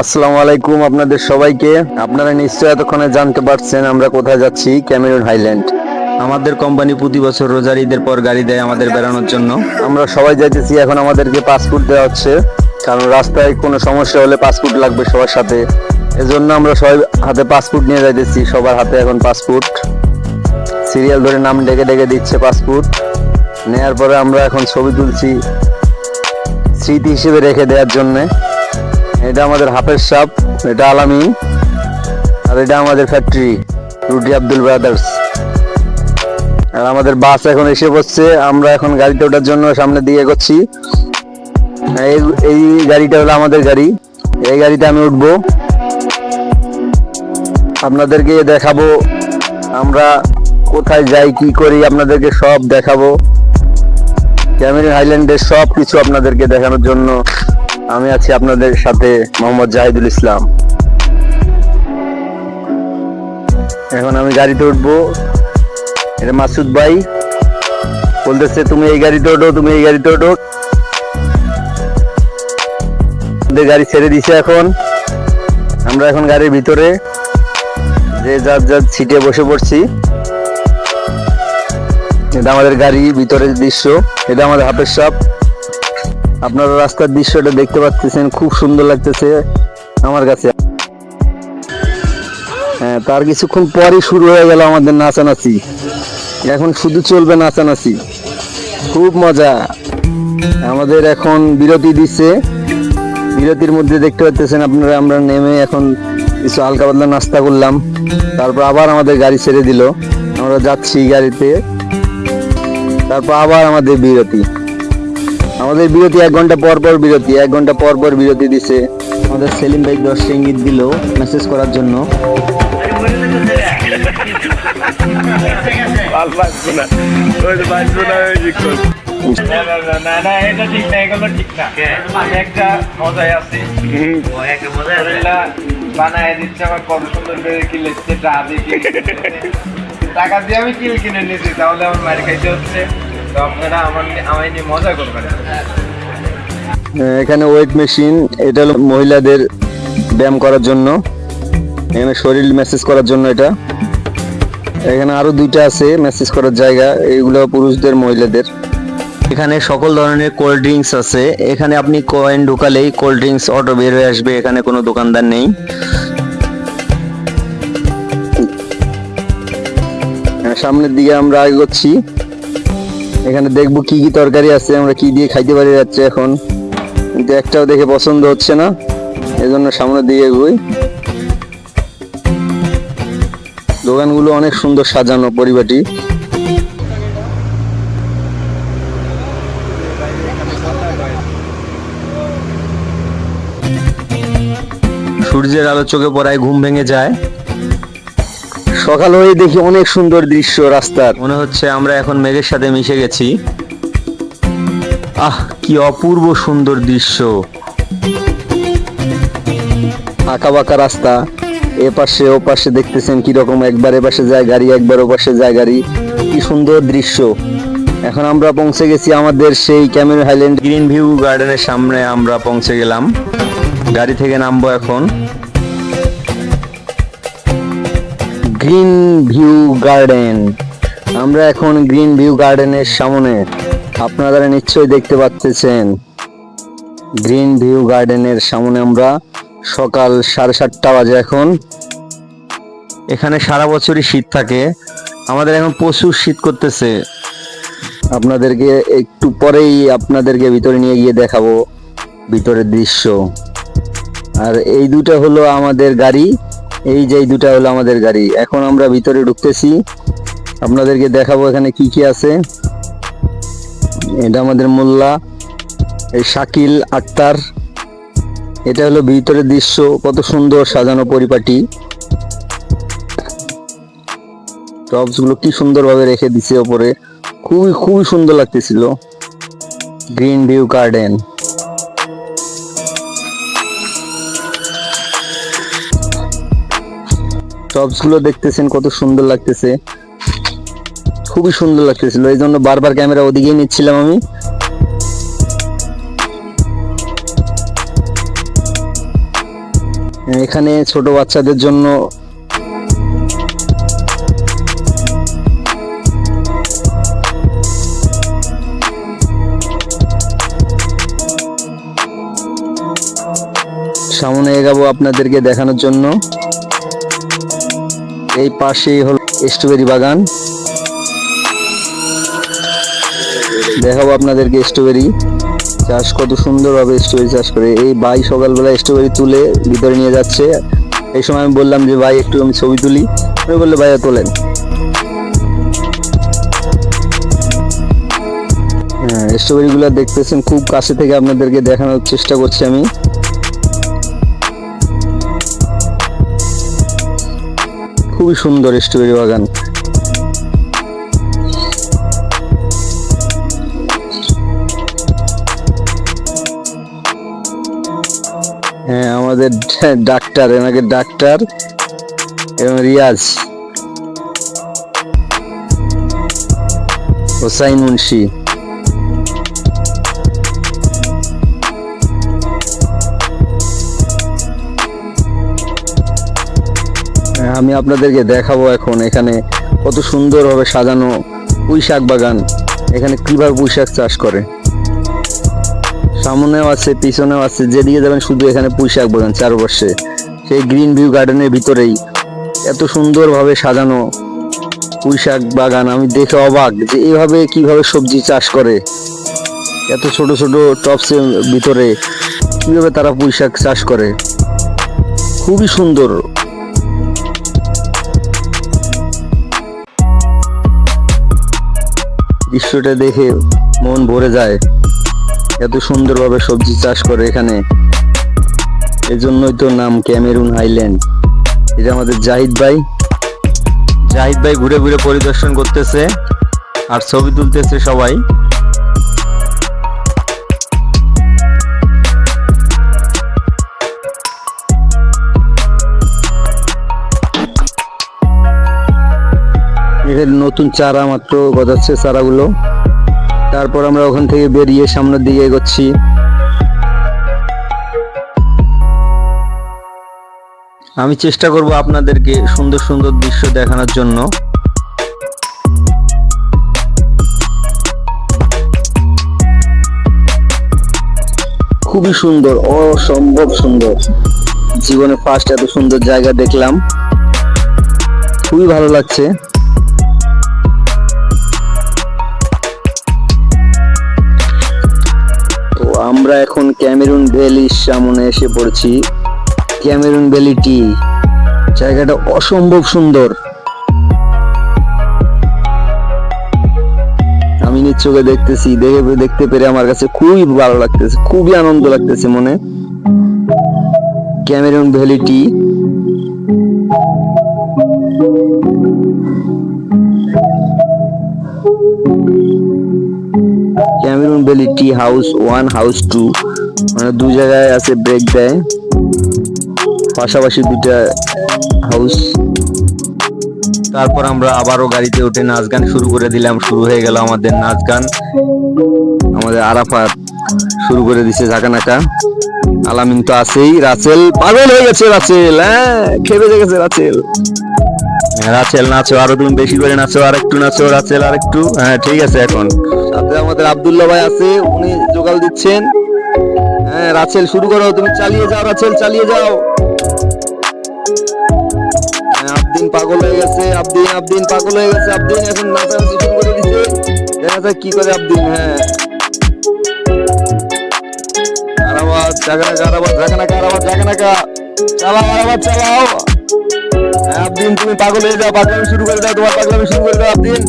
আসসালামু আলাইকুম আপনাদের সবাইকে। আপনারা নিশ্চয়ই এতক্ষণে জানতে পারছেন আমরা কোথায় যাচ্ছি ক্যামেরুন হাইল্যান্ড। আমাদের কোম্পানি প্রতি বছর রোজার ঈদের পর গাড়ি দেয় আমাদের বেড়ানোর জন্য। আমরা সবাই যাইতেছি এখন আমাদেরকে পাসপোর্ট দেওয়া হচ্ছে। কারণ রাস্তায় কোনো সমস্যা হলে পাসপোর্ট লাগবে সবার সাথে। এজন্য আমরা সবাই হাতে পাসপোর্ট নিয়ে যাইতেছি সবার হাতে এখন পাসপোর্ট সিরিয়াল ধরে নাম ডেকে ডেকে দিচ্ছে পাসপোর্ট নেয়ার পরে আমরা এখন ছবি তুলছি স্মৃতি হিসেবে রেখে দেওয়ার জন্যে। এটা আমাদের হাফের সাপ এটা আলামি, আর এটা আমাদের ফ্যাক্টরি, রুটি আব্দুল ব্রাদার্স। আর আমাদের বাস এখন এসে পড়ছে, আমরা এখন গাড়িতে ওঠার জন্য সামনের দিকে এগোচ্ছি। এই এই গাড়িটা হলো আমাদের গাড়ি, এই গাড়িতে আমি উঠবো। আপনাদেরকে দেখাবো, আমরা কোথায় যাই, কি করি, আপনাদেরকে সব দেখাবো। ক্যামেরন হাইল্যান্ডের সব কিছু আপনাদেরকে দেখানোর জন্য। আমি আছি আপনাদের সাথে মোহাম্মদ জাহিদুল ইসলাম। এখন আমি গাড়িতে উঠবো। এটা মাসুদ ভাই। বলতেছে, তুমি এই গাড়িতে ওঠো, তুমি এই গাড়িতে ওঠো। গাড়ি ছেড়ে দিছে এখন। আমরা এখন গাড়ির ভিতরে যে যার যার সিটে বসে পড়ছি। এটা আমাদের গাড়ি ভিতরের দৃশ্য। এটা আমাদের হাফের সাপ আপনারা রাস্তার দৃশ্যটা দেখতে পাচ্ছেন, খুব সুন্দর লাগতেছে আমার কাছে। হ্যাঁ তার কিছুক্ষণ পরই শুরু হয়ে গেল আমাদের নাচানাচি। এখন শুধু চলবে নাচানাচি। খুব মজা। আমাদের এখন বিরতি দিচ্ছে। বিরতির মধ্যে দেখতে পাচ্ছেন আপনারা, আমরা নেমে এখন কিছু হালকা পাতলা নাস্তা করলাম। তারপর আবার আমাদের গাড়ি ছেড়ে দিল। আমরা যাচ্ছি গাড়িতে। তারপর আবার আমাদের বিরতি। আমাদের বিরতি এক ঘণ্টা পর পর বিরতি এক ঘণ্টা পর পর বিরতি দিছে। আমাদের সেলিম ভাই দশ ইঙ্গিত দিল মেসেজ করার জন্য। বানায় দিচ্ছে আমার কত সুন্দর করে। টাকা দিয়ে আমি কিল কিনে নিয়েছি তাহলে আমার মার খাইতে হচ্ছে। করবেন। এখানে ওয়েট মেশিন এটা হলো মহিলাদের ব্যায়াম করার জন্য। এখানে শরীর মেসেজ করার জন্য এটা। এখানে আরও দুইটা আছে মেসেজ করার জায়গা এইগুলো পুরুষদের মহিলাদের। এখানে সকল ধরনের কোল্ড ড্রিঙ্কস আছে। এখানে আপনি কয়েন ঢুকালেই কোল্ড ড্রিঙ্কস অটো বের হয়ে আসবে এখানে কোনো দোকানদার নেই। হ্যাঁ, সামনের দিকে আমরা এগোচ্ছি এখানে দেখব কি কি তরকারি আছে, আমরা কি দিয়ে খাইতে পারি যাচ্ছে এখন। কিন্তু একটাও দেখে পছন্দ হচ্ছে না, এজন্য সামনের দিকে এগোই দোকানগুলো অনেক সুন্দর সাজানো পরিপাটি। সূর্যের আলো চোখে পড়ায় ঘুম ভেঙে যায়। সকাল হয়ে দেখি অনেক সুন্দর দৃশ্য রাস্তার। মনে হচ্ছে আমরা এখন মেঘের সাথে মিশে গেছি। আহ কি অপূর্ব সুন্দর দৃশ্য। আঁকা বাঁকা রাস্তা এ পাশে ও পাশে দেখতেছেন কি রকম একবার এ পাশে যায় গাড়ি একবার ও পাশে যায় গাড়ি। কি সুন্দর দৃশ্য। এখন আমরা পৌঁছে গেছি আমাদের সেই ক্যামেরন হাইল্যান্ড। গ্রিন ভিউ গার্ডেনের সামনে আমরা পৌঁছে গেলাম। গাড়ি থেকে নামবো এখন। Green view garden. আমরা এখন গ্রিন ভিউ গার্ডেনের সামনে। আপনারা নিশ্চয়ই দেখতে পাচ্ছেন। গ্রিন ভিউ গার্ডেনের সামনে আমরা সকাল সাড়ে সাতটা বাজে এখন। এখানে সারা বছরই শীত থাকে। আমাদের এখন প্রচুর শীত করতেছে। আপনাদেরকে একটু পরেই আপনাদেরকে ভিতরে নিয়ে গিয়ে দেখাবো ভিতরের দৃশ্য। আর এই দুটো হলো আমাদের গাড়ি। এই যে দুটা হলো আমাদের গাড়ি। এখন আমরা ভিতরে ঢুকতেছি। আপনাদেরকে দেখাবো এখানে কি কি আছে। এটা আমাদের মোল্লা, এই শাকিল আক্তার। এটা হলো ভিতরের দৃশ্য, কত সুন্দর সাজানো পরিপাটি। টপসগুলো কি সুন্দরভাবে রেখে দিছে ওপরে। খুবই খুবই সুন্দর লাগতেছিল। Green view garden. টপসগুলো দেখতেছেন, কত সুন্দর লাগতেছে। খুবই সুন্দর লাগতেছিল, এই জন্য বারবার ক্যামেরা ওদিকেই নিচ্ছিলাম আমি। এখানে ছোট বাচ্চাদের জন্য সামনে এগাবো আপনাদেরকে দেখানোর জন্য। এই পাশেই হলো স্ট্রবেরি বাগান। দেখাবো আপনাদেরকে স্ট্রবেরি। চাষ কত সুন্দরভাবে স্ট্রবেরি চাষ করে। এই ভাই সকালবেলা স্ট্রবেরি তুলে ভিতরে নিয়ে যাচ্ছে। এই সময় আমি বললাম যে, ভাই, একটু আমি ছবি তুলি। বলল, ভাইয়া, তোলেন। হ্যাঁ স্ট্রবেরি গুলো দেখতেছেন। খুব কাছে থেকে আপনাদেরকে দেখানোর চেষ্টা করছি আমি। খুবই সুন্দর স্ট্রবেরি বাগান। হ্যাঁ আমাদের ডাক্তার এনাকে ডাক্তার এবং রিয়াজ। হোসাইন মুন্সি। আমি আপনাদেরকে দেখাবো এখন এখানে কত সুন্দরভাবে সাজানো পুঁই শাক বাগান। এখানে কীভাবে পুঁই শাক চাষ করে। সামনেও আছে, পিছনেও আছে, যেদিকে যাবেন শুধু এখানে পুঁই শাক বাগান চারপাশে। সেই গ্রিন ভিউ গার্ডেনের ভিতরেই এত সুন্দরভাবে সাজানো পুঁই শাক বাগান। আমি দেখে অবাক যে এইভাবে কীভাবে সবজি চাষ করে। এত ছোট ছোট টপসের ভিতরে কীভাবে তারা পুঁই শাক চাষ করে। খুবই সুন্দর। দৃশ্যটা দেখে মন ভরে যায় এত সুন্দরভাবে সবজি চাষ করে এখানে। এজন্যই তো নাম ক্যামেরুন হাইল্যান্ড। এটা আমাদের জাহিদ ভাই। জাহিদ ভাই ঘুরে ঘুরে পরিদর্শন করতেছে আর ছবি তুলতেছে সবাই। এখানে নতুন চারা মাত্র গজাচ্ছে চারাগুলো। তারপর আমরা ওখান থেকে বেরিয়ে সামনের দিকে এগোচ্ছি। আমি চেষ্টা করব আপনাদেরকে সুন্দর সুন্দর দৃশ্য দেখানোর জন্য। খুবই সুন্দর, অসম্ভব সুন্দর। জীবনে ফার্স্ট এত সুন্দর জায়গা দেখলাম। খুবই ভালো লাগছে। ক্যামেরুন ভ্যালির সামনে এসে পড়েছি। ক্যামেরুন ভ্যালি টি, জায়গাটা অসম্ভব সুন্দর। আমি চোখে দেখতেছি, দেখে দেখতে পেরে আমার কাছে খুবই ভালো লাগতেছে, খুবই আনন্দ লাগতেছে মনে। Cameroon valley tea, Cameroon valley tea house one, house two. মানে দু জায়গায় আছে ব্রেক দেয়। পাশাপাশি দুটা হাউস তারপর আমরা আবারও গাড়িতে উঠে নাচ গান শুরু করে দিলাম। শুরু হয়ে গেল আমাদের নাচ গান। আমাদের আরাফাত শুরু করে দিছে ঝাঁকানাকা। আলামিন তো আছেই। রাচেল পাগল হয়ে গেছে রাচেল হ্যাঁ খেপে গেছে রাচেল হ্যাঁ, রাচেল নাচো আরও তুমি বেশি করে নাচো আর একটু নাচো রাচেল আর একটু হ্যাঁ ঠিক আছে এখন। সাথে আমাদের আব্দুল্লাহ ভাই আছে উনি জোগাল দিচ্ছেন। হ্যাঁ রাচেল শুরু করো। তুমি চালিয়ে যাও রাচেল চালিয়ে যাও। হ্যাঁ, আবদিন পাগল হয়ে গেছে আবদিন আবদিন পাগল হয়ে গেছে আবদিন এখন নাচানাচি শুরু করে দিছে দেখা যাক কি করে আবদিন হ্যাঁ। আরাবাদ জাগানাকা আরাবাদ জাগানাকা আরাবাদ জাগানাকা চালাও আরাবাদ চালাও। হ্যাঁ, আবদিন তুমি পাগল হয়ে যাও পাগলামি শুরু করে দাও তোমার পাগলামি শুরু করে দাও আবদিন।